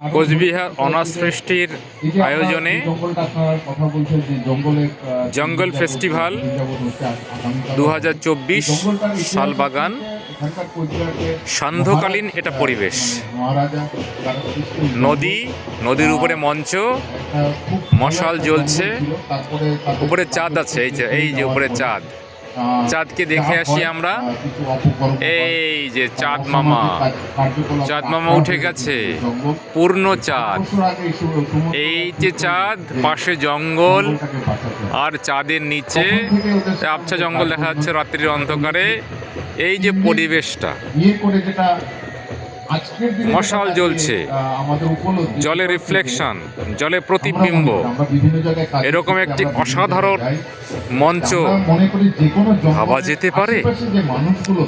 Cooch Behar honours ফেস্টির আয়োজনে জঙ্গল festival দু হাজার চব্বিশ শালবাগান সান্ধ্যকালীন এটা পরিবেশ। নদী, নদীর উপরে মঞ্চ, মশাল জ্বলছে, উপরে চাঁদ আছে, এই যে এই যে উপরে চাঁদ। চাঁদকে দেখে আসি আমরা। এই যে চাঁদ মামা। চাঁদ মামা উঠে গেছে। পূর্ণ চাঁদ। এই যে চাঁদ পাশে জঙ্গল আর চাঁদের নিচে আবছা জঙ্গল দেখা যাচ্ছে রাত্রির অন্ধকারে। এই যে পরিবেশটা। মশাল জ্বলছে। জলে রিফ্লেকশন, জলে প্রতিবিম্ব। এরকম একটি অসাধারণ মঞ্চ। ভাবা যেতে পারে?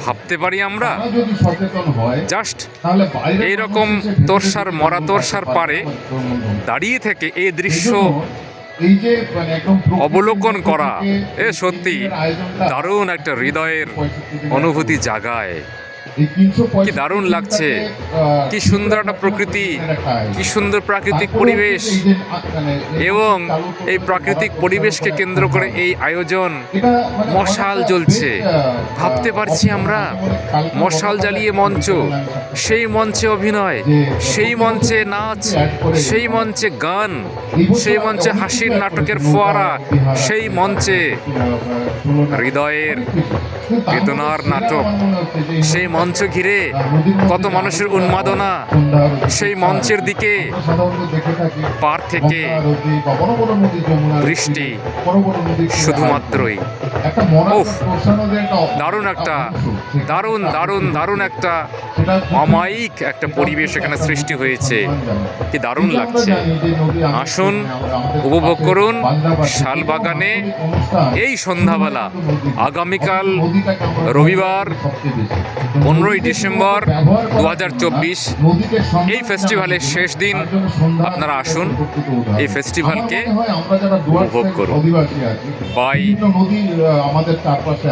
ভাবতে পারি আমরা? জাস্ট এইরকম তোরসার, মরা তোরসার পারে দাঁড়িয়ে থেকে এই দৃশ্য অবলোকন করা, এ সত্যি দারুণ একটা হৃদয়ের অনুভূতি জাগায়। কি দারুণ লাগছে। কি সুন্দর একটা প্রকৃতি কি সুন্দর প্রাকৃতিক পরিবেশ। এবং এই প্রাকৃতিক পরিবেশকে কেন্দ্র করে এই আয়োজন মশাল জ্বলছে। ভাবতে পারছি আমরা মশাল জ্বালিয়ে মঞ্চ সেই মঞ্চে অভিনয় সেই মঞ্চে নাচ সেই মঞ্চে গান সেই মঞ্চে হাসির নাটকের ফোয়ারা সেই মঞ্চে হৃদয়ের বেদনার নাটক সেই মঞ্চ ঘিরে কত মানুষের উন্মাদনা সেই মঞ্চের দিকে পার থেকে বৃষ্টি শুধুমাত্রই। দারুণ একটা দারুণ দারুণ দারুণ একটা অমায়িক একটা পরিবেশ এখানে সৃষ্টি হয়েছে। কি দারুণ লাগছে। আসুন উপভোগ করুন শালবাগানে এই সন্ধ্যাবেলা। আগামীকাল রবিবার পনেরোই ডিসেম্বর দু হাজার চব্বিশ। এই ফেস্টিভ্যালের শেষ দিন আপনারা আসুন এই ফেস্টিভ্যালকে উপভোগ করুন। বাই। আমাদের চারপাশে